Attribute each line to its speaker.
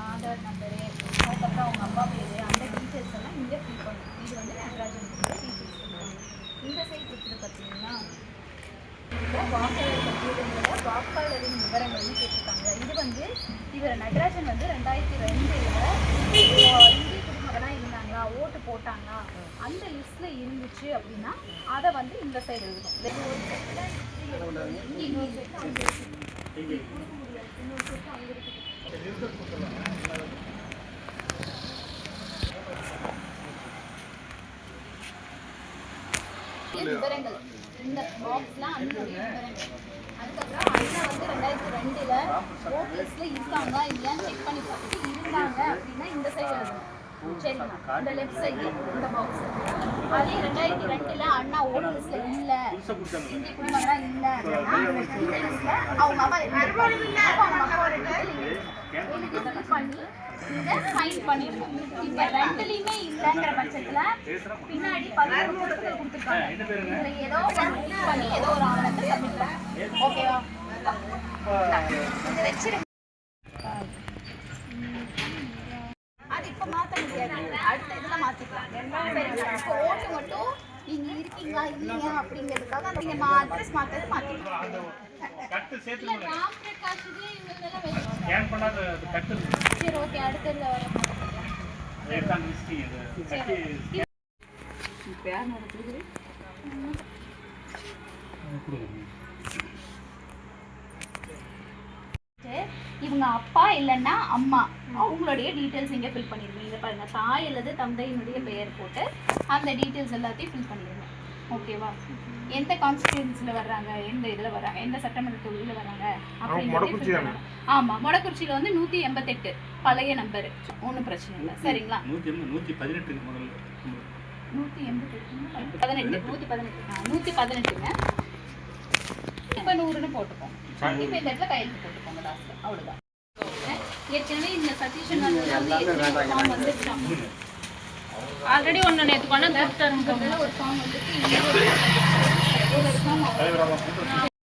Speaker 1: Aadhaar number அதுக்கப்புறம் அவங்க அப்பா பேரு அந்த டீட்டெயில்ஸ் எல்லாம் இங்கே ஃபில் பண்ணணும் இது வந்து நடராஜன் டீட்டெயில்ஸ் இந்த சைட் இருக்குது பார்த்தீங்கன்னா இந்த வாக்காளர் பட்டியலுங்கிற வாக்காளரின் விவரங்கள்னு கேட்டிருக்காங்க இது வந்து இவர் நடராஜன் வந்து ரெண்டாயிரத்தி ரெண்டில் இந்திய குடிமகனாக இருந்தாங்களா ஓட்டு போட்டாங்களா அந்த லிஸ்ட்ல இருந்துச்சு அப்படின்னா அதை வந்து இந்த சைடு எழுதணும். இன்னொரு இன்னொரு விவரங்கள் இந்த பாக்ஸ்லாம் அந்த விவரங்கள் அதுக்கப்புறம் அண்ணா வந்து ரெண்டாயிரத்தி ரெண்டுல ஓபிஎஸ்ல இருக்காங்க இல்லையான்னு செக் பண்ணி பார்த்துட்டு இருந்தாங்க அப்படின்னா இந்த சைடு எழுதணும். சரிங்களா இந்த லெஃப்ட் சைடு இந்த பாக்ஸ் அதே ரெண்டாயிரத்தி ரெண்டுல அண்ணா ஓட் இல்ல. இந்திய குடிமகனா இல்ல. அவங்க அப்பா அவங்க பண்ணி இதை சைன் பண்ணிடணும் இப்ப ரெண்டுலயுமே பட்சத்துல பின்னாடி பதினோரு கொடுத்துருக்காங்க. இதுல ஏதோ பண்ணி ஏதோ ஒரு ஆவணத்தை சப்மிட் பண்ணணும் ஓகேவா இதை வச்சிருங்க அது இப்ப முடியாது அடுத்த இதுல மாத்திக்கலாம்? சரிங்களா இப்போ ஓட்டு மட்டும் இருக்கீங்களா இல்லையா அப்படிங்கிறதுக்காக அட்ரஸ் ராம் இவங்களெல்லாம் சரி ஓகே அடுத்ததுல வர
Speaker 2: இது கட்டி
Speaker 1: இவங்க அப்பா இல்லைன்னா அம்மா. அவங்களுடைய டீட்டெயில்ஸ் இங்கே ஃபில் பண்ணிடுங்க இதை பாருங்க. தாய் அல்லது தந்தையினுடைய பெயர் போட்டு அந்த டீட்டெயில்ஸ் எல்லாத்தையும் ஃபில் பண்ணிடுங்க ஓகேவா எந்த கான்ஸ்டியூன்சியில் வர்றாங்க? எந்த இதில் வர்றாங்க? எந்த சட்டமன்ற தொகுதியில் வர்றாங்க? அப்படிங்கிறதையும் fill பண்ணணும். ஆமா. மொடக்குறிச்சியில் வந்து நூற்றி எண்பத்தெட்டு. பழைய நம்பர் ஒன்றும் பிரச்சனை இல்லை. சரிங்களா?
Speaker 2: நூற்றி நூற்றி பதினெட்டு முதல்ல
Speaker 1: நூற்றி எண்பத்தெட்டு பதினெட்டு. நூற்றி பதினெட்டு. ஆ நூற்றி பதினெட்டுங்க. இப்போ நூறுன்னு போட்டுப்போம் இப்போ இந்த இடத்துல கையெழுத்து போட்டுக்கோங்க லாஸ்ட் அவ்வளோதான் ஏற்கனவே இந்த சதீஷன் ஃபார்ம் வந்துருச்சாங்க
Speaker 3: ஆல்ரெடி ஒன்று நேற்று கொண்டு வந்து
Speaker 1: ஒரு ஃபார்ம் ஒரு
Speaker 2: தலைவராக